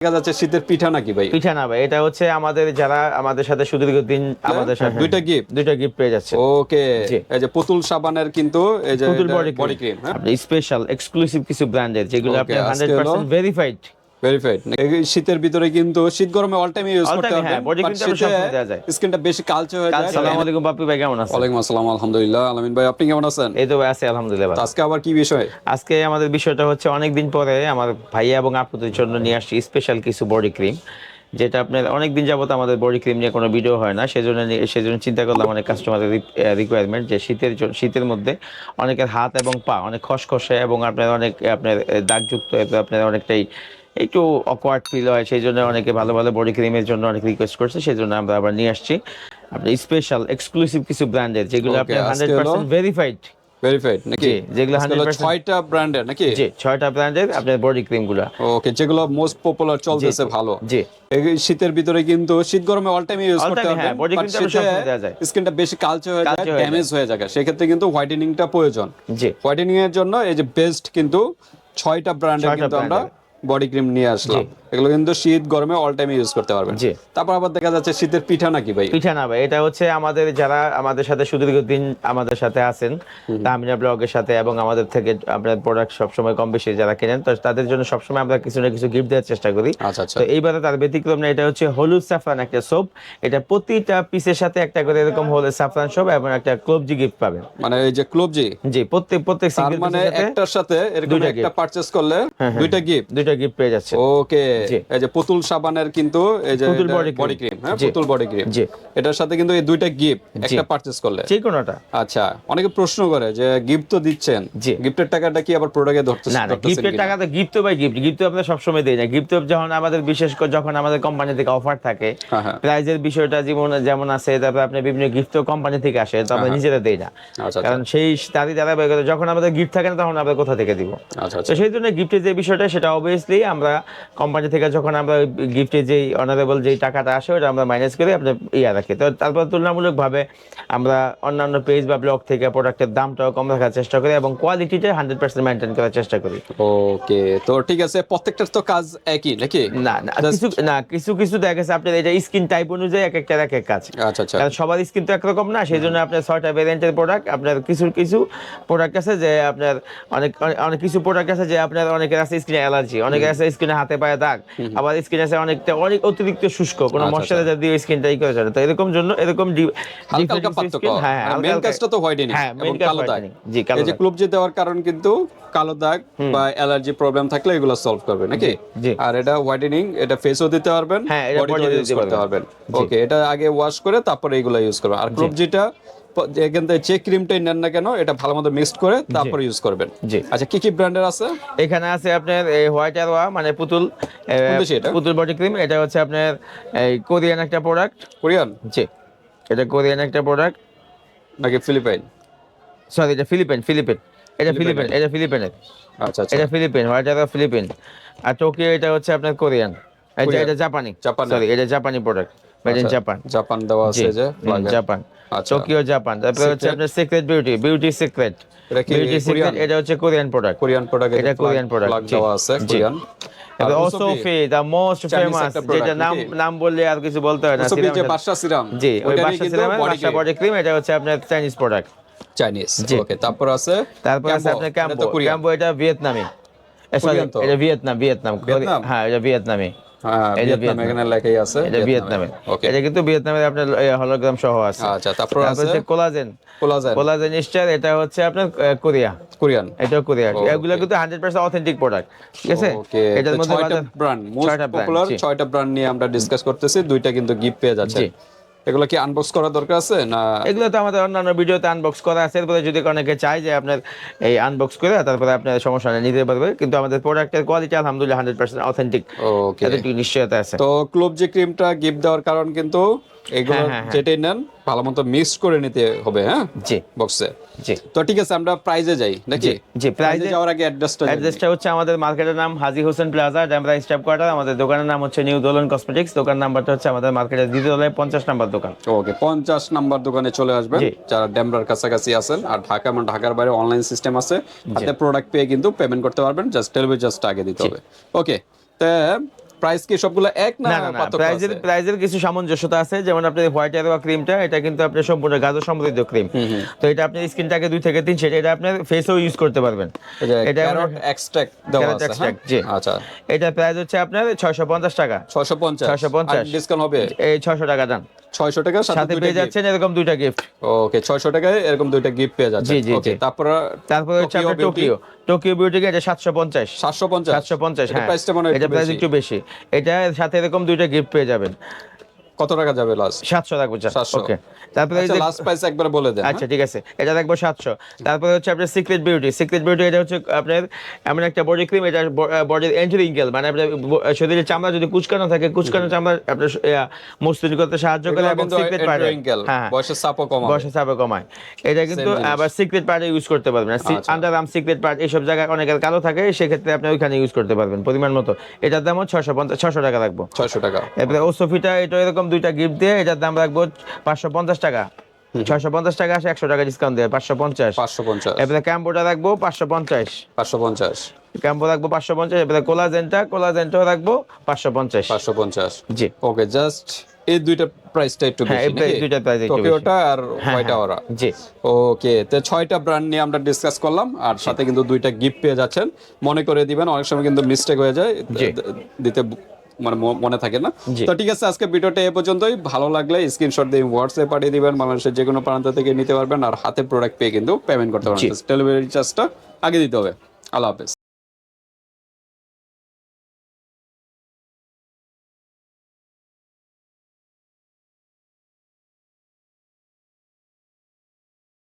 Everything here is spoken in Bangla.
দেখা যাচ্ছে শীতের পিঠা নাকি ভাই? পিঠা না ভাই এটা হচ্ছে আমাদের যারা আমাদের সাথে সুদীর্ঘ দিন আমাদের সাথে দুইটা গিফট দুইটা গিফট পেয়ে যাচ্ছে। ওকে এই যে পুতুল সাবানের কিন্তু এই যে পুতুল বডি ক্রিম হ্যাঁ? স্পেশাল এক্সক্লুসিভ কিছু ব্র্যান্ডের যেগুলো আপনি আজকে হান্ড্রেড পার্সেন্ট হলো- ভেরিফাইড ভেরিফাইড শীতের ভিতরে কিন্তু শীত গরমে অল টাইম ইউজ করতে পারবেন হ্যাঁ। স্কিনটা বেশি কালচে হয়ে যায়। আসসালামু আলাইকুম বাপি ভাই কেমন আছেন? ওয়ালাইকুম আসসালাম আলহামদুলিল্লাহ। আলামিন ভাই আপনি কেমন আছেন? এই তো ভাই আছে আলহামদুলিল্লাহ ভালো। আজকে আবার কি বিষয়? আজকে আমাদের বিষয়টা হচ্ছে অনেক দিন পরে আমার ভাইয়া এবং আপুদের জন্য নিয়ে আসছি স্পেশাল কিছু বডি ক্রিম যেটা আপনার অনেক দিন যাবত আমাদের বডি ক্রিম নিয়ে কোনো ভিডিও হয় না। সেজন্য নিয়ে- সেজন্য চিন্তা করলাম অনেক কাস্টমারের রিকোয়ারমেন্ট যে শীতের শীতের মধ্যে অনেকের হাত এবং পা অনেক খসখসে এবং আপনার অনেক আপনার দাগযুক্ত এতে আপনার অনেকটাই একটু অকওয়ার্ড ফিল হয় সেই জন্য অনেকে ভালো ভালো বডি ক্রিমের জন্য অনেক রিকোয়েস্ট করছে সেই জন্য আমরা আবার নিয়ে আসছি। আপনি স্পেশাল এক্সক্লুসিভ কিছু ব্র্যান্ডের যেগুলো Okay, আপনি আজকে হান্ড্রেড পার্সেন্ট ভেরিফাইড ভেরিফাইড নাকি? যেগুলো 100% ছয়টা ব্র্যান্ডের নাকি? জি ছয়টা ব্র্যান্ডের আপনার বডি ক্রিমগুলা। ওকে যেগুলো মোস্ট পপুলার চলতেছে ভালো। জি। এই শীতের ভিতরে কিন্তু শীত গরমে অল টাইম ইউজ করতে পারবেন হ্যাঁ, দেওয়া যায়। স্কিনটা বেশি কালচে হয়ে যায় ড্যামেজ হয়ে যায়। সেক্ষেত্রে কিন্তু হোয়াইটেনিংটা প্রয়োজন। জি। হোয়াইটেনিং এর জন্য এই যে বেস্ট কিন্তু ছয়টা ব্র্যান্ডের কিন্তু আমরা বডি ক্রিম নিয়ে আসলাম। এগুলো কিন্তু শীত গরমে অল টাইম ইউজ করতে পারবেন। জি। তারপর আবার দেখা যাচ্ছে শীতের পিঠা নাকি ভাই? পিঠা না ভাই এটা হচ্ছে আমাদের যারা আমাদের সাথে সুদীর্ঘ দিন আমাদের সাথে আছেন তামিনা ব্লগের সাথে এবং আমাদের থেকে আপনার প্রোডাক্ট সবসময় কম বেশি যারা কেনেন তো তাদের জন্য সবসময় আমরা কিছু না কিছু গিফট দেওয়ার চেষ্টা করি। আচ্ছা আচ্ছা। তো এইবারে তার ব্যতিক্রম না এটা হচ্ছে হলুদ সাফরান একটা সোপ এটা প্রতিটা পিসের সাথে একটা করে এরকম হলুদ সাফরান সোপ এবং একটা ক্লোবজি গিফট পাবেন। মানে এই যে ক্লোবজি জি প্রত্যেক প্রত্যেক সিঙ্গেল মানে একটার সাথে এরকম একটা পারচেজ করলে দুইটা গিফট দুইটা গিফট পেয়ে যাচ্ছে। ওকে এই যে পুতুল সাবানের কিন্তু এই যে পুতুল বডি ক্রিম হ্যাঁ পুতুল বডি ক্রিম জি। এটার সাথে কিন্তু এই দুইটা গিফট একটা পারচেজ করলে। যে কোনোটা। আচ্ছা অনেকে প্রশ্ন করে যে গিফট তো দিচ্ছেন গিফটের টাকাটা কি আবার প্রোডাক্টে ধরতে না গিফটের টাকা তো গিফট তো ভাই গিফট গিফট তো আমরা সবসময় দিই না। গিফট যখন আমাদের বিশেষ করে যখন আমাদের কোম্পানি থেকে অফার থাকে হ্যাঁ হ্যাঁ। প্রাইজের বিষয়টা যেমন যেমন আছে তারপরে আপনি বিভিন্ন গিফট তো কোম্পানি থেকে আসে তো আমরা নিজেরা দেই না। আচ্ছা আচ্ছা। কারণ সেই তারই দ্বারা যখন আমাদের গিফট থাকে না তখন আমরা কোথা থেকে দিব? আচ্ছা তো সেই জন্য গিফটের যে বিষয়টা সেটা অবভিয়াসলি আমরা কোম্পানি থেকে যখন আমরা গিফটের যেই অনারেবল যেই টাকাটা আসে ওটা আমরা মাইনাস করে আপনার ইয়া রাখি। তো তারপর তুলনামূলকভাবে আমরা অন্যান্য পেজ বা ব্লগ থেকে প্রোডাক্টের দামটাও কম রাখার চেষ্টা করি এবং কোয়ালিটিটা হান্ড্রেড পার্সেন্ট মেনটেন করার চেষ্টা করি। ওকে তো ঠিক আছে প্রত্যেকটার তো কাজ একই নাকি? না না কিছু না কিছু কিছু দেখা গেছে আপনার এটা স্কিন টাইপ অনুযায়ী এক একটা এক এক কাজ। আচ্ছা আচ্ছা। কারণ সবার স্কিন তো একরকম না সেই জন্য আপনার ছয়টা ভ্যারিয়েন্টের প্রোডাক্ট আপনার কিছু কিছু প্রোডাক্ট আছে যে আপনার অনেক অনেক- অনেক কিছু প্রোডাক্ট আছে যে আপনার অনেকের আছে স্কিনে অ্যালার্জি অনেকের আছে স্কিনে হাতে পায়ে দাগ। আবার স্কিন আছে অনেকটা অনেক অতিরিক্ত শুষ্ক কোনো আচ্ছা, ময়শ্চারাইজার দিয়ে স্কিনটা ই করে চলে। তো এরকম জন্য এরকম হালকা পার্থক্য। হ্যাঁ হালকা কাজটা তো হোয়াইটেনিং হ্যাঁ, কালো দাগ। জি, কালো এই যে। ক্লুবজি দেওয়ার কারণ কিন্তু কালো দাগ বা অ্যালার্জি প্রবলেম থাকলে এগুলো সলভ করবে নাকি? আর এটা হোয়াইটেনিং এটা ফেসও দিতে পারবেন হ্যাঁ, ইউজ করতে পারবেন। ওকে এটা আগে ওয়াশ করে তারপরে এগুলো ইউজ করবেন। আর ক্লুবজিটা এখান থেকে যে ক্রিমটাই নেন না কেন এটা ভালো মতো মিক্সড করে তারপরে ইউজ করবেন। জি। আচ্ছা কি কি ব্র্যান্ডের আছে? এখানে আছে আপনার এই হোয়াইট আরওয়া মানে পুতুল? পুতুল বডি ক্রিম এটা হচ্ছে আপনার এই কোরিয়ান একটা প্রোডাক্ট কোরিয়ান? জি। এটা কোরিয়ান একটা প্রোডাক্ট নাকি ফিলিপাইন? সরি এটা ফিলিপিন ফিলিপিন এটা ফিলিপিন এটা ফিলিপিনের আচ্ছা আচ্ছা। এটা ফিলিপিন হোয়াইট আর ফিলিপিন আর টোকিও এটা হচ্ছে আপনার কোরিয়ান। এটা এটা জাপানি। জাপানি। সরি এটা জাপানি product made in Japan Japan দেওয়া আছে যে। জাপান। টোকিও জাপান তারপরে হচ্ছে আপনার secret beauty beauty secret beauty secret এটা হচ্ছে কোরিয়ান প্রোডাক্ট কোরিয়ান প্রোডাক্ট এটা কোরিয়ান জি। দেওয়া আছে কোরিয়ান এবার আর দা মোস্ট ফেমাস যেটা নাম নাম বললে আর কিছু বলতে হয় না যে বাদশা সিরাম জি ওই। বডি ক্রিম এটা হচ্ছে আপনার চাইনিজ প্রোডাক্ট চাইনিজ। ওকে তারপর আছে তারপর আছে আপনার এটা ক্যাম্বো তো ক্যাম্বো এটা ভিয়েতনামি? এটা? হ্যাঁ এটা ভিয়েতনামি হ্যাঁ এটা ভিয়েতনাম ভিয়েতনাম। লেখাই আছে এটা ভিয়েতনামের এটা কিন্তু ভিয়েতনামের আপনার হলোগ্রাম সহ আছে। আচ্ছা তারপর তারপর আছে কোলাজেন কোলাজেন কোলাজেন স্টার এটা হচ্ছে আপনার কোরিয়া। কোরিয়ান। এটা কোরিয়া। Okay. এগুলো কিন্তু হান্ড্রেড পার্সেন্ট অথেন্টিক প্রোডাক্ট ঠিক আছে? ওকে এটার মধ্যে ছয়টা ব্র্যান্ড মোস্ট পপুলার ছয়টা ব্র্যান্ড নিয়ে আমরা ডিসকাস করতেছি দুইটা কিন্তু গিফট পেয়ে যাচ্ছে। এগুলো কি আনবক্স করার দরকার আছে না? এগুলো তো আমাদের অন্যান্য ভিডিওতে আনবক্স করা আছে। এরপরে যদি অনেকে চায় যে আপনার এই আনবক্স করে তারপরে আপনার সমস্যা নেই নিতে পারবে। কিন্তু আমাদের প্রোডাক্টের কোয়ালিটি আলহামদুলিল্লাহ হান্ড্রেড পার্সেন্ট অথেন্টিক এতটুকু নিশ্চয়তা আছে। তো ক্লোব যে ক্রিমটা গিফট দেওয়ার কারণ কিন্তু এগুলো হ্যাঁ, হ্যাঁ, হ্যাঁ। যেটাই নেন ভালো মতো মিক্স করে নিতে হবে হ্যাঁ? জি। বক্সে জি। তো ঠিক আছে আমরা প্রাইজে যাই নাকি? জি প্রাইজে যাওয়ার আগে অ্যাড্রেসটা অ্যাড্রেসটা হচ্ছে আমাদের মার্কেটের নাম Haji Hossain plaza Demra staff quarter আমাদের দোকানের নাম হচ্ছে নিউ দোলন কসমেটিক্স দোকান নাম্বারটা হচ্ছে আমাদের মার্কেটের দ্বিতীয় তলায় পঞ্চাশ নাম্বার দোকান। ওকে পঞ্চাশ নাম্বার দোকানে চলে আসবেন যারা ডেমরার কাছাকাছি আছেন আর ঢাকা এবং ঢাকার বাইরে অনলাইন সিস্টেম আছে হাতে প্রোডাক্ট পেয়ে কিন্তু পেমেন্ট করতে পারবেন জাস্ট টেলিভিশন জাস্ট আগে দিতে হবে। ওকে তে প্রাইস কি সবগুলো এক না প্রাইজের প্রাইজের কিছু সামঞ্জস্যতা আছে। যেমন আপনি হোয়াইট অ্যারোয়া ক্রিমটা এটা কিন্তু আপনার সম্পূর্ণ গাজর সমৃদ্ধ ক্রিম তো এটা আপনি স্কিনটাকে দুই থেকে তিন সেটা এটা আপনি ফেসেও ইউজ করতে পারবেন। এটা এক্সট্রাক্ট দেওয়া আছে হ্যাঁ? জি। আচ্ছা। এটা প্রাইস হচ্ছে আপনার ছয়শো পঞ্চাশ টাকা। 650 650 ডিসকাউন্ট হবে? এই ছয়শো টাকা দাম। 600 টাকা সাথে পেয়ে যাচ্ছেন এরকম দুইটা গিফট ওকে 600 টাকায় এরকম দুইটা গিফট পেয়ে যাচ্ছে জি, জি, তারপর তারপর হচ্ছে আপনার টোকিও টোকিও বিউটি এটা সাতশো পঞ্চাশ। 750 সাতশো পঞ্চাশ হ্যাঁ। প্রাইসটা মনে হয় এটা প্রাইস একটু বেশি। এটা সাথে এরকম দুইটা গিফট পেয়ে যাবেন। কত টাকা যাবে লাস্ট সাতশো রাখব 700 ওকে। তারপরে এই আচ্ছা যে লাস্ট প্রাইস একবার বলে দেন আচ্ছা ঠিক আছে এটা রাখব সাতশো। তারপরে হচ্ছে আপনার সিক্রেট বিউটি সিক্রেট বিউটি এটা হচ্ছে আপনার এমন একটা বডি ক্রিম এটা বডির এন্টি রিঙ্কেল মানে আপনার শরীরের চামড়া যদি কুচকানো থাকে কুচকানো চামড়া আপনার মসৃণ করতে সাহায্য করে এবং সিক্রেট পার্টে wrinkle, হ্যাঁ বয়সের চাপও কমাবে। বয়সের চাপও কমায়। এটা কিন্তু আবার সিক্রেট পার্টে ইউজ করতে পারবেন। আন্ডার আর্ম সিক্রেট পার্ট এইসব জায়গায় অনেকের কালো থাকে সেক্ষেত্রে আপনি ওইখানে ইউজ করতে পারবেন পরিমাণ মতো। এটার দাম হচ্ছে ছশো পঞ্চাশ ছশো টাকা রাখব 600 টাকা। এরপরে ওসোফিটা এটা এরকম দুইটা গিফট দিয়ে এটার দাম রাখব পাঁচশো পঞ্চাশ টাকা। ছয়শো পঞ্চাশ টাকা আসে একশো টাকা ডিসকাউন্ট দেয় পাঁচশো পঞ্চাশ। 550 এরপরে ক্যাম্বোটা রাখব পাঁচশো পঞ্চাশ। 550 ক্যাম্বো রাখব পাঁচশো পঞ্চাশ এরপরে কোলাজেনটা কোলাজেনটাও রাখব পাঁচশো পঞ্চাশ। 550 জি। ওকে জাস্ট এই দুইটা প্রাইসটা একটু বেশি এই প্রাইস- নাকি? দুইটার প্রাইস একটু টোকিওটা আর হ্যাঁ, হোয়াইট হ্যাঁ, আওরা জি। ওকে তো ছয়টা ব্র্যান্ড নিয়ে আমরা ডিসকাস করলাম আর সাথে কিন্তু দুইটা গিফট পেয়ে যাচ্ছেন। মনে করে দিবেন অনেক সময় কিন্তু মিস্টেক হয়ে যায়। দিতে মানে মনে থাকে না? তো ঠিক আছে আজকে ভিডিওটা এ পর্যন্তই। ভালো লাগলে স্ক্রিনশট দিয়ে হোয়াটসঅ্যাপ পাঠিয়ে দিবেন মানুষের যে কোনো প্রান্ত থেকে নিতে পারবেন আর হাতে প্রোডাক্ট পেয়ে কিন্তু পেমেন্ট করতে পারবেন। ডেলিভারি চার্জটা আগে দিতে হবে। আল্লাহ হাফেজ।